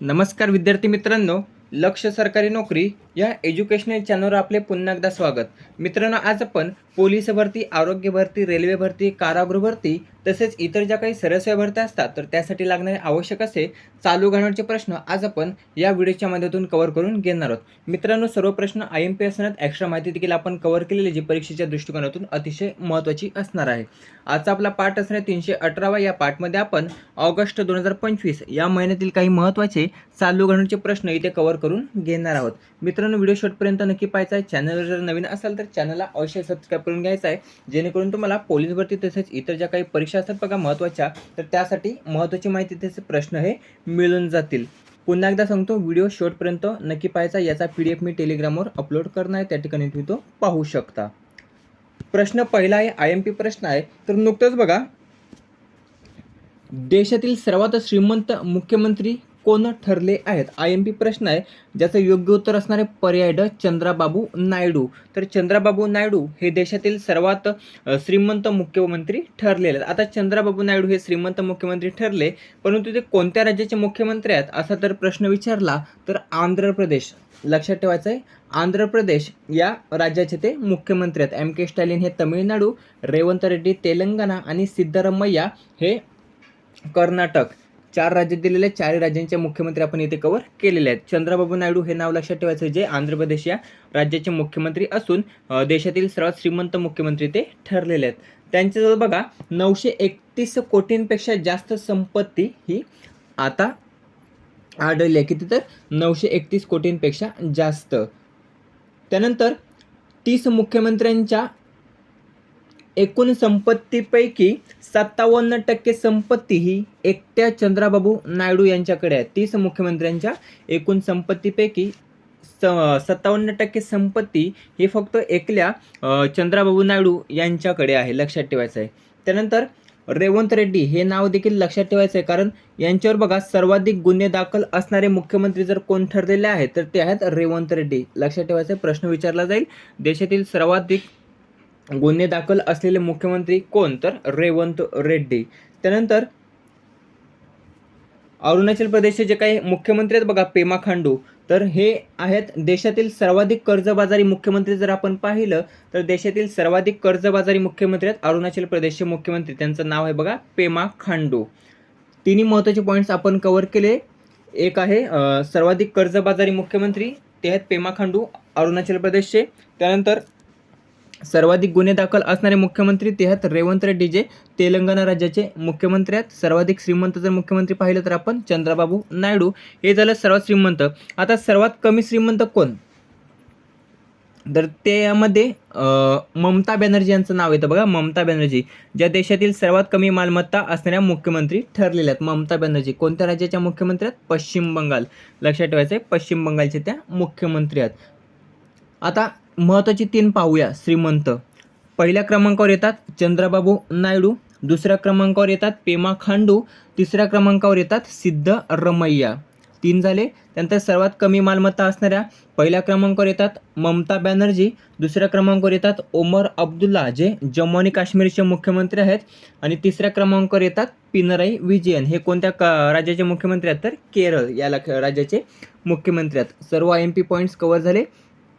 नमस्कार विद्यार्थी मित्रांनो लक्ष सरकारी नोकरी या एज्युकेशनल चॅनलवर आपले पुन्हा एकदा स्वागत. मित्रांनो आज आपण पोलीस भरती आरोग्य भरती रेल्वे भरती कारागृह भरती तसेच इतर ज्या काही सरस्वय भरत्या असतात तर त्यासाठी लागणारे आवश्यक असे चालू घालण्याचे प्रश्न आज आपण या व्हिडिओच्या माध्यमातून कव्हर करून घेणार आहोत. मित्रांनो सर्व प्रश्न आय एम पी असण्यात एक्स्ट्रा माहिती देखील आपण कव्हर केलेली जी परीक्षेच्या दृष्टिकोनातून अतिशय महत्त्वाची असणार आहे. आजचा आपला पाठ असणे तीनशे अठरावा. या पाठमध्ये आपण ऑगस्ट दोन हजार पंचवीस या महिन्यातील काही महत्त्वाचे चालू घालण्याचे प्रश्न इथे कव्हर करून घेणार आहोत. मित्रांनो व्हिडिओ शॉर्टपर्यंत नक्की पाहायचा आहे. चॅनलवर जर नवीन असाल तर चॅनलला अवश्य सबस्क्राईब करून घ्यायचा आहे. जेणेकरून तुम्हाला पोलीस भरती तसेच इतर ज्या काही परीक्षा असतात बघा महत्त्वाच्या तर त्यासाठी महत्त्वाची माहिती त्याचे प्रश्न हे मिळून जातील. पुन्हा एकदा सांगतो व्हिडिओ शॉर्टपर्यंत नक्की पाहायचा याचा पी डी एफ मी टेलिग्रामवर अपलोड करणार आहे. त्या ठिकाणी तुम्ही तो पाहू शकता. प्रश्न पहिला आहे आय एम पी प्रश्न आहे. तर नुकतंच बघा देशातील सर्वात श्रीमंत मुख्यमंत्री कोण ठरले आहेत? आय एम पी प्रश्न आहे ज्याचं योग्य उत्तर असणारे पर्याय ड चंद्राबाबू नायडू. तर चंद्राबाबू नायडू हे देशातील सर्वात श्रीमंत मुख्यमंत्री ठरलेले आहेत. आता चंद्राबाबू नायडू हे श्रीमंत मुख्यमंत्री ठरले परंतु ते कोणत्या राज्याचे मुख्यमंत्री आहेत असा तर प्रश्न विचारला तर आंध्र प्रदेश. लक्षात ठेवायचं आहे आंध्र प्रदेश या राज्याचे ते मुख्यमंत्री आहेत. एम के स्टॅलिन हे तमिळनाडू रेवंत रेड्डी तेलंगणा आणि सिद्धरमय्या हे कर्नाटक. चार राज्यात दिलेले चारही राज्यांचे मुख्यमंत्री आपण इथे कव्हर केलेले आहेत. चंद्रबाबू नायडू हे नाव लक्षात ठेवायचं जे आंध्र प्रदेश या राज्याचे मुख्यमंत्री असून देशातील सर्वात श्रीमंत मुख्यमंत्री ते ठरलेले आहेत. त्यांच्याजवळ बघा नऊशे एकतीस कोटींपेक्षा जास्त संपत्ती ही आता आढळली आहे. किती तर नऊशे एकतीस कोटींपेक्षा जास्त. त्यानंतर तीस मुख्यमंत्र्यांच्या एकूण संपत्तीपैकी सत्तावन्न टक्के संपत्ती ही एकट्या चंद्राबाबू नायडू यांच्याकडे आहे. तीस मुख्यमंत्र्यांच्या एकूण संपत्तीपैकी स सत्तावन्न टक्के संपत्ती ही फक्त एकल्या चंद्राबाबू नायडू यांच्याकडे आहे लक्षात ठेवायचं आहे. त्यानंतर रेवंत रेड्डी हे नाव देखील लक्षात ठेवायचं आहे कारण यांच्यावर बघा सर्वाधिक गुन्हे दाखल असणारे मुख्यमंत्री जर कोण ठरलेले आहेत तर ते आहेत रेवंत रेड्डी. लक्षात ठेवायचं आहे प्रश्न विचारला जाईल. देशातील सर्वाधिक गुन्हे दाखल असलेले मुख्यमंत्री कोण? तर रेवंत रेड्डी. त्यानंतर अरुणाचल प्रदेशचे जे काही मुख्यमंत्री आहेत बघा पेमा खांडू. तर हे आहेत देशातील सर्वाधिक कर्जबाजारी मुख्यमंत्री जर आपण पाहिलं तर देशातील सर्वाधिक कर्जबाजारी मुख्यमंत्री आहेत अरुणाचल प्रदेशचे मुख्यमंत्री. त्यांचं नाव आहे बघा पेमा खांडू. तिन्ही महत्त्वाचे पॉईंट्स आपण कवर केले. एक आहे सर्वाधिक कर्जबाजारी मुख्यमंत्री ते आहेत पेमा खांडू अरुणाचल प्रदेशचे. त्यानंतर सर्वाधिक गुन्हे दाखल असणारे मुख्यमंत्री ते आहेत रेवंत रेड्डी जे तेलंगणा राज्याचे मुख्यमंत्री आहेत सर्वाधिक श्रीमंत जर मुख्यमंत्री पाहिलं तर आपण चंद्रबाबू नायडू. हे झालं सर्वात श्रीमंत. आता सर्वात कमी श्रीमंत कोण? तर त्यामध्ये ममता बॅनर्जी यांचं नाव येतं बघा ममता बॅनर्जी. ज्या देशातील सर्वात कमी मालमत्ता असणाऱ्या मुख्यमंत्री ठरलेल्या आहेत ममता बॅनर्जी. कोणत्या राज्याच्या मुख्यमंत्री आहेत? पश्चिम बंगाल. लक्षात ठेवायचं आहे पश्चिम बंगालचे त्या मुख्यमंत्री आहेत. आता महत्त्वाची तीन पाहूया. श्रीमंत. पहिल्या क्रमांकावर येतात चंद्रबाबू नायडू. दुसऱ्या क्रमांकावर येतात पेमा खांडू. तिसऱ्या क्रमांकावर येतात सिद्ध रमैया. तीन झाले. त्यानंतर सर्वात कमी मालमत्ता असणाऱ्या पहिल्या क्रमांकावर येतात ममता बॅनर्जी. दुसऱ्या क्रमांकावर येतात ओमर अब्दुल्ला जे जम्मू आणि काश्मीरचे मुख्यमंत्री आहेत. आणि तिसऱ्या क्रमांकावर येतात पिनराई विजयन. हे कोणत्या क राज्याचे मुख्यमंत्री आहेत तर केरळ. या राज्याचे मुख्यमंत्री आहेत. सर्व I M P points cover झाले.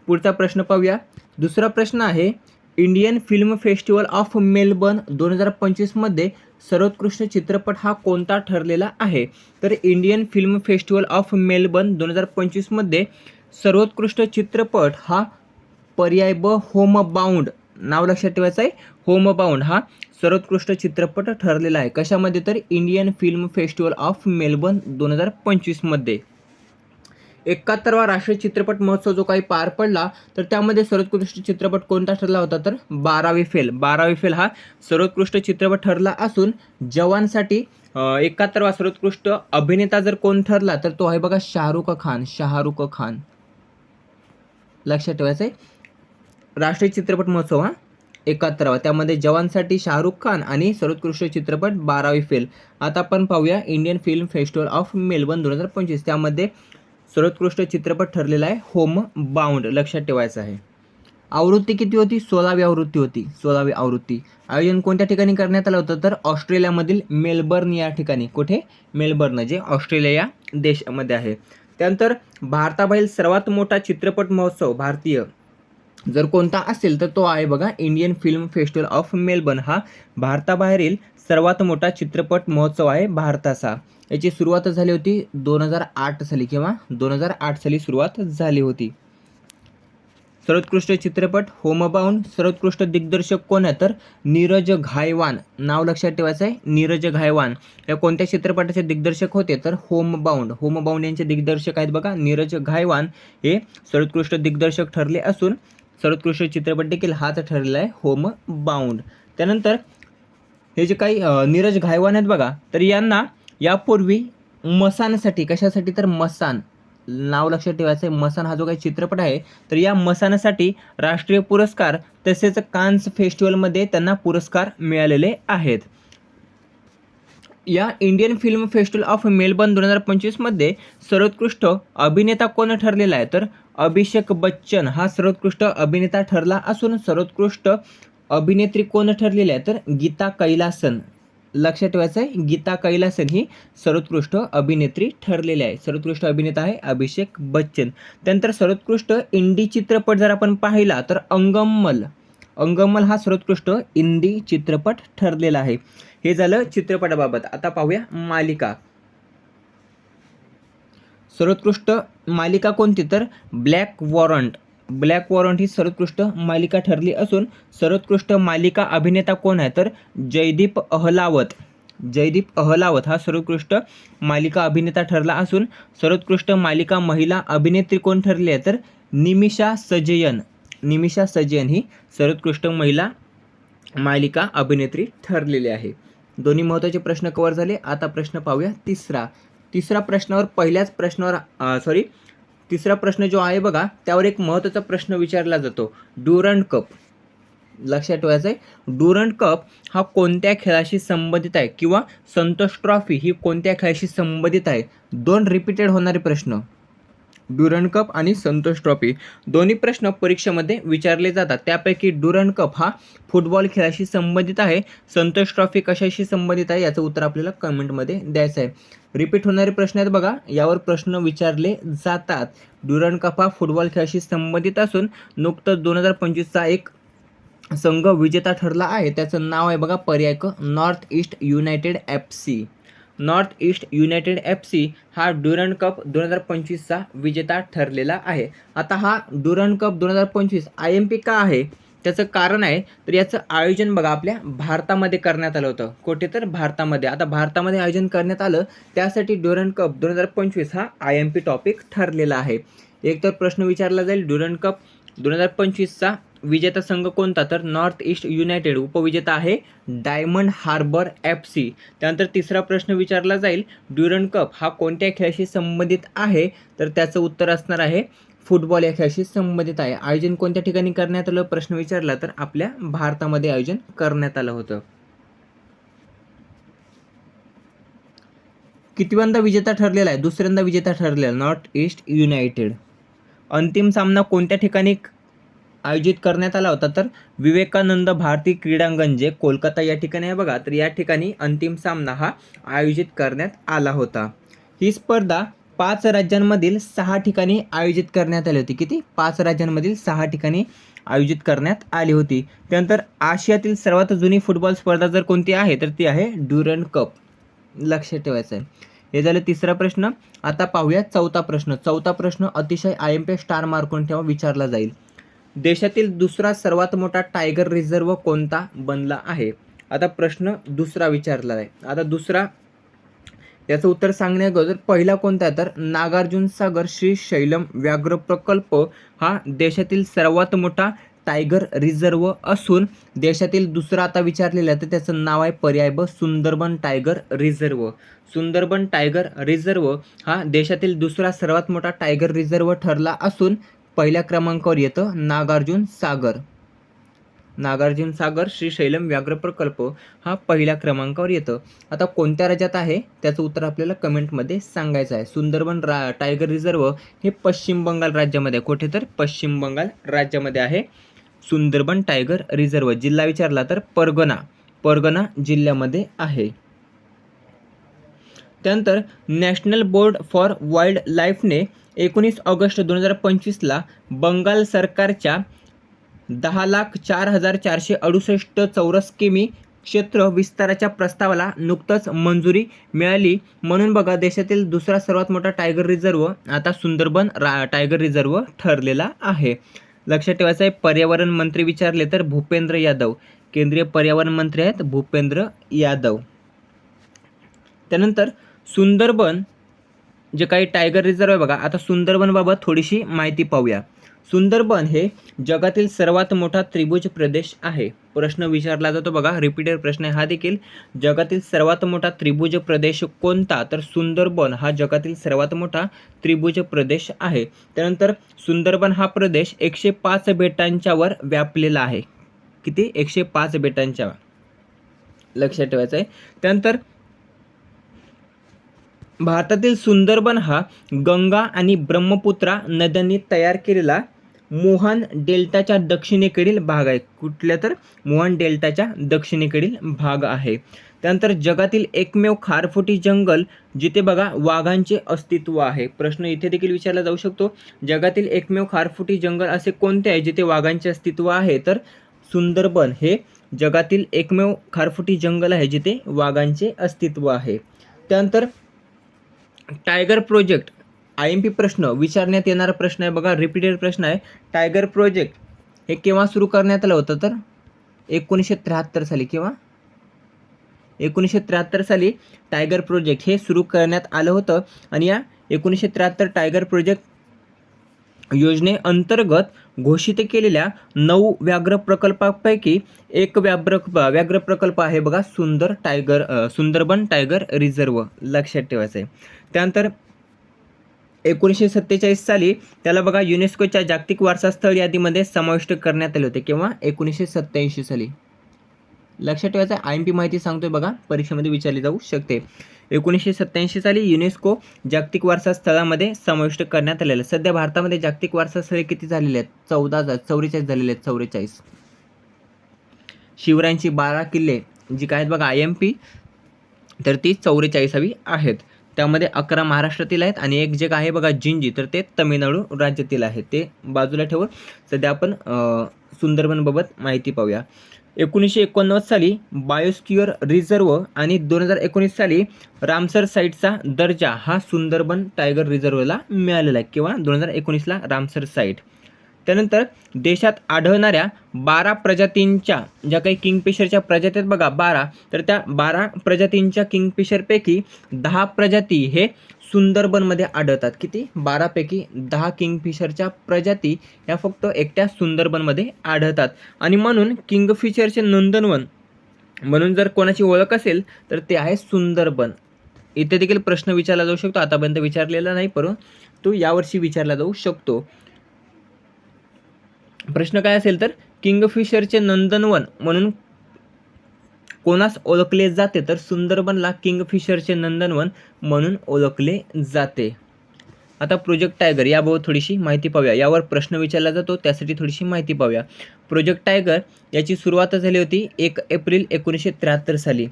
पुढचा प्रश्न पाहूया. दुसरा प्रश्न आहे Indian film festival of Melbourne दोन हजार पंचवीसमध्ये सर्वोत्कृष्ट चित्रपट हा कोणता ठरलेला आहे? तर Indian film festival of Melbourne दोन हजार पंचवीसमध्ये सर्वोत्कृष्ट चित्रपट हा पर्याय ब होम बाउंड नाव लक्षात ठेवायचं आहे होम बाउंड हा सर्वोत्कृष्ट चित्रपट ठरलेला आहे. कशामध्ये? तर Indian film festival of Melbourne दोन हजार पंचवीसमध्ये एकाहत्तरवा राष्ट्रीय चित्रपट महोत्सव जो काही पार पडला तर त्यामध्ये सर्वोत्कृष्ट चित्रपट कोणता ठरला होता? तर बारावी फेल. बारावी फेल हा सर्वोत्कृष्ट चित्रपट ठरला असून जवानसाठी एकाहत्तरवा सर्वोत्कृष्ट अभिनेता जर कोण ठरला तर तो आहे बघा शाहरुख खान. शाहरुख खान. लक्षात ठेवायचं आहे? राष्ट्रीय चित्रपट महोत्सव हा? एकाहत्तरावा. त्यामध्ये जवानसाठी शाहरुख खान आणि सर्वोत्कृष्ट चित्रपट बारावी फेल. आता आपण पाहूया Indian film festival of Melbourne दोन हजार पंचवीस. त्यामध्ये सर्वोत्कृष्ट चित्रपट ठरलेला आहे होम बाउंड लक्षात ठेवायचं आहे. आवृत्ती किती होती? सोळावी आवृत्ती होती. सोळावी आवृत्ती. आयोजन कोणत्या ठिकाणी करण्यात आलं होतं? तर ऑस्ट्रेलियामधील मेलबर्न या ठिकाणी. कुठे? मेलबर्न जे ऑस्ट्रेलिया या देशामध्ये आहे. त्यानंतर भारताबाहेर सर्वात मोठा चित्रपट महोत्सव भारतीय. जर कोणता असेल तर तो आहे बघा Indian film festival of Melbourne हा भारताबाहेरील सर्वात मोठा चित्रपट महोत्सव आहे भारताचा. याची सुरुवात झाली होती दोन हजार आठ साली किंवा दोन हजार आठ साली सुरुवात झाली होती. सर्वोत्कृष्ट चित्रपट होमबाउंड सर्वोत्कृष्ट दिग्दर्शक कोण आहे? तर नीरज घायवान. नाव लक्षात ठेवायचं आहे नीरज घायवान. या कोणत्या चित्रपटाचे दिग्दर्शक होते? तर होमबाउंड. होमबाउंड यांचे दिग्दर्शक आहेत बघा नीरज घायवान. हे सर्वोत्कृष्ट दिग्दर्शक ठरले असून सर्वोत्कृष्ट चित्रपट देखील हाच ठरलेला आहे होमबाउंड. त्यानंतर हे जे काही नीरज घायवान आहेत बघा तर यांना यापूर्वी मसानसाठी कशासाठी तर मसान नाव लक्षात ठेवायचं आहे मसान हा जो काही चित्रपट आहे तर या मसानासाठी राष्ट्रीय पुरस्कार तसेच कान्स फेस्टिवलमध्ये त्यांना पुरस्कार मिळालेले आहेत. या Indian film festival of Melbourne दोन हजार पंचवीसमध्ये सर्वोत्कृष्ट अभिनेता कोण ठरलेला आहे? तर अभिषेक बच्चन हा सर्वोत्कृष्ट अभिनेता ठरला असून सर्वोत्कृष्ट अभिनेत्री कोण ठरलेली आहे? तर गीता कैलासन. लक्षात ठेवायचं आहे. गीता कैलासन ही सर्वोत्कृष्ट अभिनेत्री ठरलेली आहे. सर्वोत्कृष्ट अभिनेता आहे अभिषेक बच्चन. त्यानंतर सर्वोत्कृष्ट इंडी चित्रपट जर आपण पाहिला तर अंगमल. अंगमल हा सर्वोत्कृष्ट हिंदी चित्रपट ठरलेला आहे. हे झालं चित्रपटाबाबत. आता पाहूया मालिका. सर्वोत्कृष्ट मालिका कोणती? तर ब्लॅक वॉरंट. ब्लॅक वॉरंट ही सर्वोत्कृष्ट मालिका ठरली असून सर्वोत्कृष्ट मालिका अभिनेता कोण आहे? तर जयदीप अहलावत. जयदीप अहलावत हा सर्वोत्कृष्ट मालिका अभिनेता ठरला असून सर्वोत्कृष्ट मालिका महिला अभिनेत्री कोण ठरली आहे? तर निमिषा सजयन. निमिषा सजयन ही सर्वोत्कृष्ट महिला मालिका अभिनेत्री ठरलेली आहे. दोन्ही महत्त्वाचे प्रश्न कव्हर झाले. आता प्रश्न पाहूया तिसरा. तिसरा प्रश्नावर पहिल्याच प्रश्नावर सॉरी तिसरा प्रश्न जो आहे बघा त्यावर एक महत्त्वाचा प्रश्न विचारला जातो. Durand cup. लक्षात ठेवायचं आहे ड्युरंट कप हा कोणत्या खेळाशी संबंधित आहे? किंवा संतोष ट्रॉफी ही कोणत्या खेळाशी संबंधित आहे? दोन रिपीटेड होणारे प्रश्न. ड्युरन कप आणि संतोष ट्रॉफी. दोन्ही प्रश्न परीक्षेमध्ये विचारले जातात. त्यापैकी ड्युरन कप हा फुटबॉल खेळाशी संबंधित आहे. संतोष ट्रॉफी कशाशी संबंधित आहे? याचं उत्तर आपल्याला कमेंटमध्ये द्यायचं आहे. रिपीट होणारे प्रश्न आहेत बघा. यावर प्रश्न विचारले जातात. ड्युरन कप हा फुटबॉल खेळाशी संबंधित असून नुकतंच दोन हजार पंचवीसचा एक संघ विजेता ठरला आहे. त्याचं नाव आहे बघा पर्याय क north east united F C. North east united F C हा ड्युरंट कप दोन हजार पंचवीसचा विजेता ठरलेला आहे. आता हा ड्युरंट कप दोन हजार पंचवीस आय एम पी का आहे? त्याचं कारण आहे तर याचं आयोजन बघा आपल्या भारतामध्ये करण्यात आलं होतं. कुठे तर भारतामध्ये. आता भारतामध्ये आयोजन करण्यात आलं त्यासाठी ड्युरंट कप दोन हजार पंचवीस हा आय एम पी टॉपिक ठरलेला आहे. एक तर प्रश्न विचारला जाईल ड्युरंट कप दोन हजार पंचवीसचा विजेता संघ कोणता? तर नॉर्थ ईस्ट युनायटेड उपविजेता आहे डायमंड हार्बर एफ सी. त्यानंतर तिसरा प्रश्न विचारला जाईल ड्युरन कप हा कोणत्या खेळाशी संबंधित आहे? तर त्याचं उत्तर असणार आहे फुटबॉल या खेळाशी संबंधित आहे. आयोजन कोणत्या ठिकाणी करण्यात आलं? प्रश्न विचारला तर आपल्या भारतामध्ये आयोजन करण्यात आलं होतं. कितव्यांदा विजेता ठरलेला आहे? दुसऱ्यांदा विजेता ठरलेला नॉर्थ ईस्ट युनायटेड. अंतिम सामना कोणत्या ठिकाणी आयोजित करण्यात आला होता. तर विवेकानंद भारती क्रीडांगण जे कोलकाता या ठिकाणी आहे बघा. तर या ठिकाणी अंतिम सामना हा आयोजित करण्यात आला होता. ही स्पर्धा पाच राज्यांमधील सहा ठिकाणी आयोजित करण्यात आली होती. किती? पाच राज्यांमधील सहा ठिकाणी आयोजित करण्यात आली होती. त्यानंतर आशियातील सर्वात जुनी फुटबॉल स्पर्धा जर कोणती आहे तर ती आहे ड्युरन कप. लक्षात ठेवायचं आहे. हे झालं तिसरा प्रश्न. आता पाहूया चौथा प्रश्न. चौथा प्रश्न अतिशय आय एम पी स्टार मार्कून ठेवा विचारला जाईल. देशातील दुसरा सर्वात मोठा टायगर रिझर्व कोणता? बनला आहे. आता प्रश्न दुसरा विचारला आहे. आता दुसरा याचं उत्तर सांगण्या अगोदर पहिला कोणता तर नागार्जुन सागर श्री शैलम व्याघ्र प्रकल्प हा देशातील सर्वात मोठा टायगर रिझर्व असून देशातील दुसरा आता विचारलेला आहे तर त्याचं नाव आहे पर्याय ब Sundarban tiger reserve Sundarban tiger reserve हा देशातील दुसरा सर्वात मोठा टायगर रिझर्व ठरला असून पहिल्या क्रमांकावर येतं नागार्जुन सागर. नागार्जुन सागर श्रीशैलम व्याघ्र प्रकल्प हा पहिल्या क्रमांकावर येतं. आता कोणत्या राज्यात आहे? त्याचं उत्तर आपल्याला कमेंटमध्ये सांगायचं आहे. सुंदरबन रा टायगर रिझर्व हे पश्चिम बंगाल राज्यामध्ये आहे. कुठे तर पश्चिम बंगाल राज्यामध्ये आहे. सुंदरबन टायगर रिझर्व जिल्हा विचारला तर परगणा परगणा जिल्ह्यामध्ये आहे. त्यानंतर नॅशनल बोर्ड फॉर वाईल्ड लाईफने एकोणीस ऑगस्ट दोन हजार पंचवीसला बंगाल सरकारच्या दहा लाख चार हजार चारशे अडुसष्ट चौरस किमी क्षेत्र विस्ताराच्या प्रस्तावाला नुकतंच मंजुरी मिळाली. म्हणून बघा देशातील दुसरा सर्वात मोठा टायगर रिझर्व आता सुंदरबन रा टायगर रिझर्व ठरलेला आहे. लक्षात ठेवायचं आहे पर्यावरण मंत्री विचारले तर भूपेंद्र यादव केंद्रीय पर्यावरण मंत्री आहेत भूपेंद्र यादव. त्यानंतर सुंदरबन जे काही टायगर रिझर्व आहे बघा आता सुंदरबनबाबत थोडीशी माहिती पाहूया. सुंदरबन हे जगातील सर्वात मोठा त्रिभुज प्रदेश आहे. प्रश्न विचारला जातो बघा रिपीटेड प्रश्न आहे. हा देखील जगातील सर्वात मोठा त्रिभुज प्रदेश कोणता? तर सुंदरबन हा जगातील सर्वात मोठा त्रिभुज प्रदेश आहे. त्यानंतर सुंदरबन हा प्रदेश एकशे पाच बेटांच्यावर व्यापलेला आहे. किती? एकशे पाच बेटांच्या. लक्षात ठेवायचं आहे त्यानंतर भारतातील सुंदरबन हा गंगा आणि ब्रह्मपुत्रा नद्यांनी तयार केलेला मोहन डेल्टाच्या दक्षिणेकडील भाग आहे. कुठल्या तर? मोहन डेल्टाच्या दक्षिणेकडील भाग आहे. त्यानंतर जगातील एकमेव खारफुटी जंगल जिथे बघा वाघांचे अस्तित्व आहे. प्रश्न इथे देखील विचारला जाऊ शकतो. जगातील एकमेव खारफुटी जंगल असे कोणते आहे जिथे वाघांचे अस्तित्व आहे? तर सुंदरबन हे जगातील एकमेव खारफुटी जंगल आहे जिथे वाघांचे अस्तित्व आहे. त्यानंतर tiger project I M P प्रश्न विचारण्यात येणारा प्रश्न आहे बघा रिपीटेड प्रश्न आहे. टायगर प्रोजेक्ट हे केव्हा सुरू करण्यात आलं होतं तर? एकोणीसशे त्र्याहत्तर साली किंवा एकोणीसशे त्र्याहत्तर साली टायगर प्रोजेक्ट हे सुरू करण्यात आलं होतं. आणि या एकोणीसशे त्र्याहत्तर टायगर प्रोजेक्ट योजनेअंतर्गत घोषित केलेल्या नऊ व्याघ्र प्रकल्पापैकी एक व्याघ्र व्याघ्र प्रकल्प आहे बघा सुंदर टायगर सुंदरबन टायगर रिझर्व लक्षात ठेवायचं आहे त्यानंतर एकोणीसशे सत्तेचाळीस साली त्याला बघा युनेस्कोच्या जागतिक वारसा स्थळ यादीमध्ये समाविष्ट करण्यात आले होते किंवा एकोणीसशे सत्त्याऐंशी साली. लक्षात ठेवायचं आय एम पी माहिती सांगतोय बघा परीक्षेमध्ये विचारली जाऊ शकते. एकोणीसशे सत्त्याऐंशी साली युनेस्को जागतिक वारसा स्थळामध्ये समाविष्ट करण्यात आलेलं आहे. सध्या भारतामध्ये जागतिक वारसा स्थळे किती झालेले आहेत? चौदा चौवेचाळीस झालेले आहेत चौवेचाळीस. शिवरायांची बारा किल्ले जी काय आहेत बघा आय एम पी तर ती चौवेचाळीसावी आहेत. त्यामध्ये अकरा महाराष्ट्रातील आहेत आणि एक जे आहे बघा जिंजी तर ते तमिळनाडू राज्यातील आहे. ते बाजूला ठेवून सध्या आपण सुंदरबनबाबत माहिती पाहूया. एकोणीसशे एकोणनव्वद साली बायोस्क्युअर रिझर्व आणि दोन हजार एकोणीस साली रामसर साईटचा दर्जा हा सुंदरबन टायगर रिझर्वला मिळालेला आहे किंवा दोन हजार एकोणीसला रामसर साईट. त्यानंतर देशात आढळणाऱ्या बारा प्रजातींच्या ज्या काही किंगफिशरच्या प्रजाती आहेत बघा बारा तर त्या बारा प्रजातींच्या किंगफिशरपैकी दहा प्रजाती हे सुंदरबनमध्ये आढळतात. किती? बारापैकी दहा किंगफिशरच्या प्रजाती ह्या फक्त एकट्या सुंदरबनमध्ये आढळतात. आणि म्हणून किंगफिशरचे नंदनवन म्हणून जर कोणाची ओळख असेल तर ते आहे सुंदरबन. इथे देखील प्रश्न विचारला जाऊ शकतो आतापर्यंत विचारलेला नाही परंतु यावर्षी विचारला जाऊ शकतो. प्रश्न काय असेल तर किंगफिशरचे नंदनवन म्हणून कोणास ओळखले जाते तर सुंदरबनला किंगफिशरचे नंदनवन म्हणून ओळखले जाते. आता प्रोजेक्ट टायगर याबाबत थोडीशी माहिती पाहूया. यावर प्रश्न विचारला जातो त्यासाठी थोडीशी माहिती पाहूया. प्रोजेक्ट टायगर याची सुरुवात झाली होती एक एप्रिल एकोणीसशे त्र्याहत्तर साली.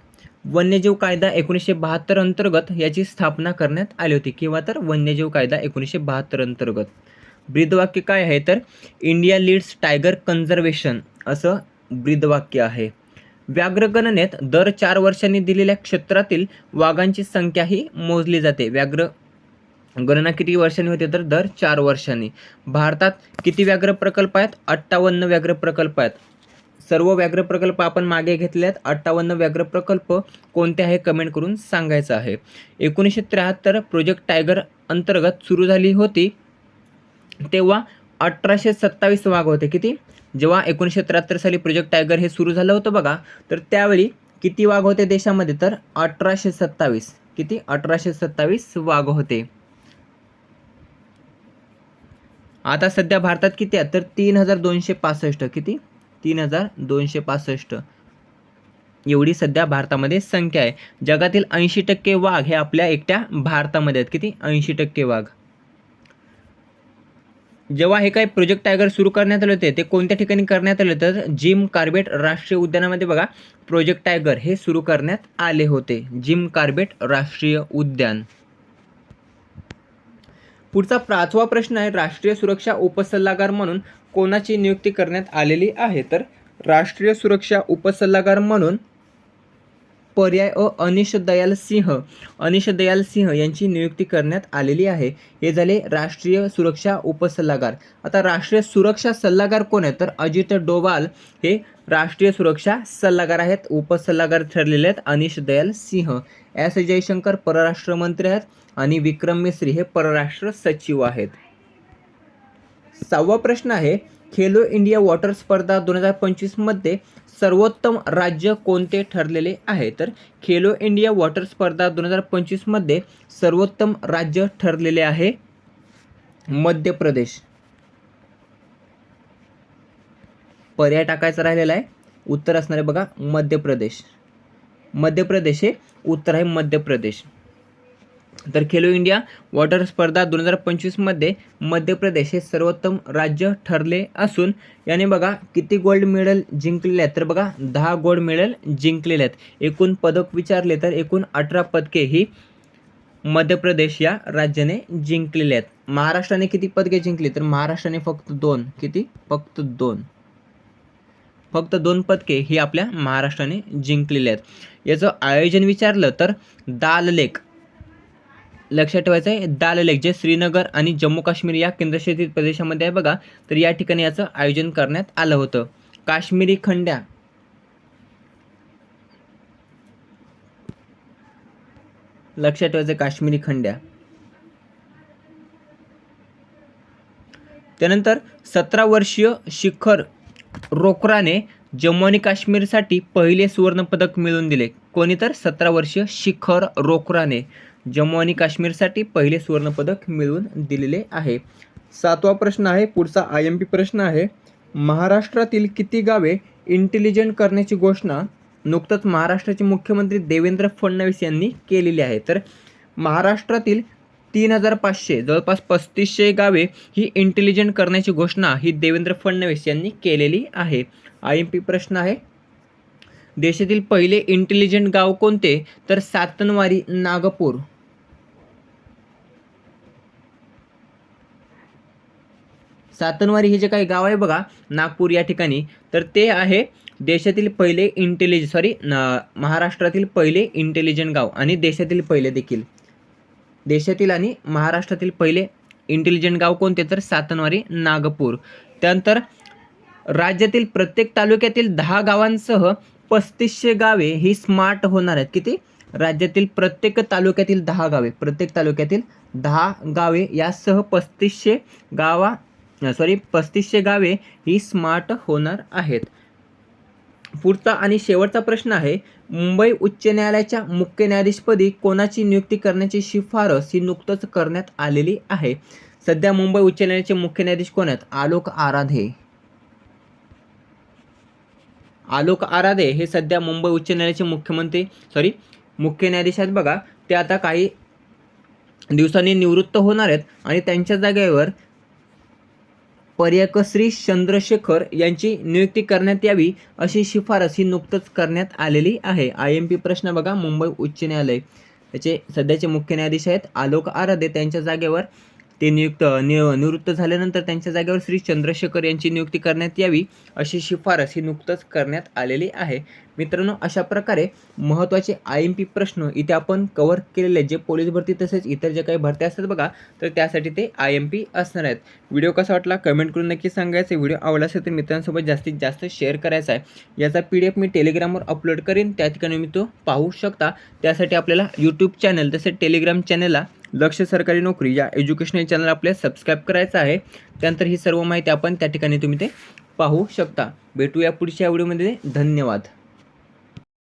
वन्यजीव कायदा एकोणीसशे बहात्तर अंतर्गत याची स्थापना करण्यात आली होती. किंवा तर वन्यजीव कायदा एकोणीसशे बहात्तर अंतर्गत. ब्रीदवाक्य काय आहे? तर इंडिया लीड्स टायगर कन्झर्वेशन असं ब्रीदवाक्य आहे. व्याघ्रगणनेत दर चार वर्षांनी दिलेल्या क्षेत्रातील वाघांची संख्या ही मोजली जाते. व्याघ्र गणना किती वर्षांनी होते? तर दर चार वर्षांनी. भारतात किती व्याघ्र प्रकल्प आहेत? अठ्ठावन्न व्याघ्र प्रकल्प आहेत. सर्व व्याघ्र प्रकल्प आपण मागे घेतले आहेत अठ्ठावन्न व्याघ्र प्रकल्प कोणते आहे? कमेंट करून सांगायचं आहे. एकोणीसशे त्र्याहत्तर प्रोजेक्ट टायगर अंतर्गत सुरू झाली होती. तेव्हा अठराशे सत्तावीस वाघ होते. किती? जेव्हा एकोणीसशे त्र्याहत्तर साली प्रोजेक्ट टायगर हे सुरू झालं होतं बघा तर त्यावेळी किती वाघ होते देशामध्ये? तर अठराशे सत्तावीस. किती? अठराशे सत्तावीस वाघ होते. आता सध्या भारतात किती आहेत? तर तीन हजार दोनशे पासष्ट. किती? तीन हजार दोनशे पासष्ट. एवढी सध्या भारतामध्ये संख्या आहे. जगातील ऐंशी टक्के वाघ हे आपल्या एकट्या भारतामध्ये आहेत. किती? ऐंशी टक्के वाघ. जेव्हा हे काही प्रोजेक्ट टायगर सुरू करण्यात आले होते ते कोणत्या ठिकाणी करण्यात आले तर जिम कार्बेट राष्ट्रीय उद्यानामध्ये बघा प्रोजेक्ट टायगर हे सुरू करण्यात आले होते. जिम कार्बेट राष्ट्रीय उद्यान. पुढचा पाचवा प्रश्न आहे राष्ट्रीय सुरक्षा उपसल्लागार म्हणून कोणाची नियुक्ती करण्यात आलेली आहे? तर राष्ट्रीय सुरक्षा उपसल्लागार म्हणून पर्याय अ अनिश दयाल सिंह. अनिश दयाल सिंह यांची नियुक्ती करण्यात आलेली आहे. हे झाले राष्ट्रीय सुरक्षा उपसल्लागार. आता राष्ट्रीय सुरक्षा सल्लागार कोण आहेत? तर अजित डोवाल हे राष्ट्रीय सुरक्षा सल्लागार आहेत. उपसल्लागार ठरलेले आहेत अनिश दयाल सिंह. एस. जयशंकर परराष्ट्र मंत्री आहेत आणि विक्रम मिस्री हे परराष्ट्र सचिव आहेत. सहावा प्रश्न आहे खेलो इंडिया वॉटर स्पर्धा दोन हजार पंचवीसमध्ये सर्वोत्तम राज्य कोणते ठरलेले आहे? तर खेलो इंडिया वॉटर स्पर्धा दोन हजार पंचवीसमध्ये सर्वोत्तम राज्य ठरलेले आहे मध्य प्रदेश. पर्याय टाकायचा राहिलेला आहे. उत्तर असणारे बघा मध्य प्रदेश. मध्य प्रदेश हे उत्तर आहे मध्य प्रदेश. तर खेलो इंडिया वॉटर स्पर्धा दोन हजार पंचवीसमध्ये मध्य प्रदेश हे सर्वोत्तम राज्य ठरले असून याने बघा किती गोल्ड मेडल जिंकलेले आहेत. तर बघा दहा गोल्ड मेडल जिंकलेले आहेत. एकूण पदक विचारले तर एकूण अठरा पदके ही मध्य प्रदेश या राज्याने जिंकलेले आहेत. महाराष्ट्राने किती पदके जिंकली? तर महाराष्ट्राने फक्त दोन. किती? फक्त दोन. फक्त दोन पदके ही आपल्या महाराष्ट्राने जिंकलेली आहेत. याचं आयोजन विचारलं तर दाल लेक लक्षात ठेवायचं आहे दाल लेक जे श्रीनगर आणि जम्मू काश्मीर या केंद्रशासित प्रदेशामध्ये आहे बघा तर या ठिकाणी याचं आयोजन करण्यात आलं होतं. काश्मीरी खंड्या. लक्षात ठेवायचं काश्मीरी खंड्या. त्यानंतर सतरा वर्षीय शिखर रोकराने जम्मू आणि काश्मीरसाठी पहिले सुवर्णपदक मिळवून दिले. कोणी तर सतरा वर्षीय शिखर रोकराने. जम्मू आणि काश्मीरसाठी पहिले सुवर्णपदक मिळवून दिलेले आहे. सातवा प्रश्न आहे पुढचा आय एम पी प्रश्न आहे. महाराष्ट्रातील किती गावे इंटेलिजंट करण्याची घोषणा नुकतंच महाराष्ट्राचे मुख्यमंत्री देवेंद्र फडणवीस यांनी केलेली आहे. तर महाराष्ट्रातील तीन हजार पाचशे जवळपास पस्तीसशे गावे ही इंटेलिजंट करण्याची घोषणा ही देवेंद्र फडणवीस यांनी केलेली आहे. आय एम पी प्रश्न आहे देशातील पहिले इंटेलिजंट गाव कोणते? तर सातनवारी नागपूर. सातनवारी हे जे काही गाव आहे बघा नागपूर या ठिकाणी तर ते आहे देशातील पहिले इंटेलिज सॉरी महाराष्ट्रातील पहिले इंटेलिजंट गाव आणि देशातील पहिले देखील. देशातील आणि महाराष्ट्रातील पहिले इंटेलिजंट गाव कोणते? तर सातनवारी नागपूर. त्यानंतर राज्यातील प्रत्येक तालुक्यातील दहा गावांसह पस्तीसशे गावे ही स्मार्ट होणार आहेत. किती? राज्यातील प्रत्येक तालुक्यातील दहा गावे प्रत्येक तालुक्यातील दहा गावे यासह पस्तीसशे गावा सॉरी पस्तीसशे गावे ही स्मार्ट होणार आहेत. पुढचा आणि शेवटचा प्रश्न आहे मुंबई उच्च न्यायालयाच्या मुख्य न्यायाधीशपदी कोणाची नियुक्ती करण्याची शिफारस ही नुकतंच करण्यात आलेली आहे? सध्या मुंबई उच्च न्यायालयाचे मुख्य न्यायाधीश कोण आहेत? आलोक आराधे. आलोक आराधे हे सध्या मुंबई उच्च न्यायालयाचे मुख्यमंत्री सॉरी मुख्य न्यायाधीश आहेत बघा. ते आता काही दिवसांनी निवृत्त होणार आहेत आणि त्यांच्या जागेवर पर्यकश्री चंद्रशेखर यांची नियुक्ती करण्यात यावी अशी शिफारस ही नुकतंच करण्यात आलेली आहे. आय एम पी प्रश्न बघा मुंबई उच्च न्यायालय. त्याचे सध्याचे मुख्य न्यायाधीश आहेत आलोक आराधे. त्यांच्या जागेवर ते नियुक्त नि निवृत्त झाल्यानंतर त्यांच्या जागेवर श्री चंद्रशेखर यांची नियुक्ती करण्यात यावी अशी शिफारस ही नुकतंच करण्यात आलेली आहे. मित्रांनो अशा प्रकारे महत्त्वाचे आय एम पी प्रश्न इथे आपण कव्हर केलेले जे पोलीस भरती तसेच इतर जे काही भरती असतात बघा तर त्यासाठी ते आय एम पी असणार आहेत. व्हिडिओ कसा वाटला कमेंट करून नक्की सांगायचं व्हिडिओ आवडला असेल तर मित्रांसोबत जास्तीत जास्त शेअर करायचा आहे. याचा पी डी एफ मी टेलिग्रामवर अपलोड करेन. त्या ठिकाणी मी तो पाहू शकता. त्यासाठी आपल्याला यूट्यूब चॅनल तसेच टेलिग्राम चॅनलला लक्ष सरकारी नोकरी या एज्युकेशनल चॅनल आपल्याला सबस्क्राईब करायचं आहे. त्यानंतर ही सर्व माहिती आपण त्या ठिकाणी तुम्ही ते पाहू शकता. भेटूया पुढच्या व्हिडिओमध्ये धन्यवाद.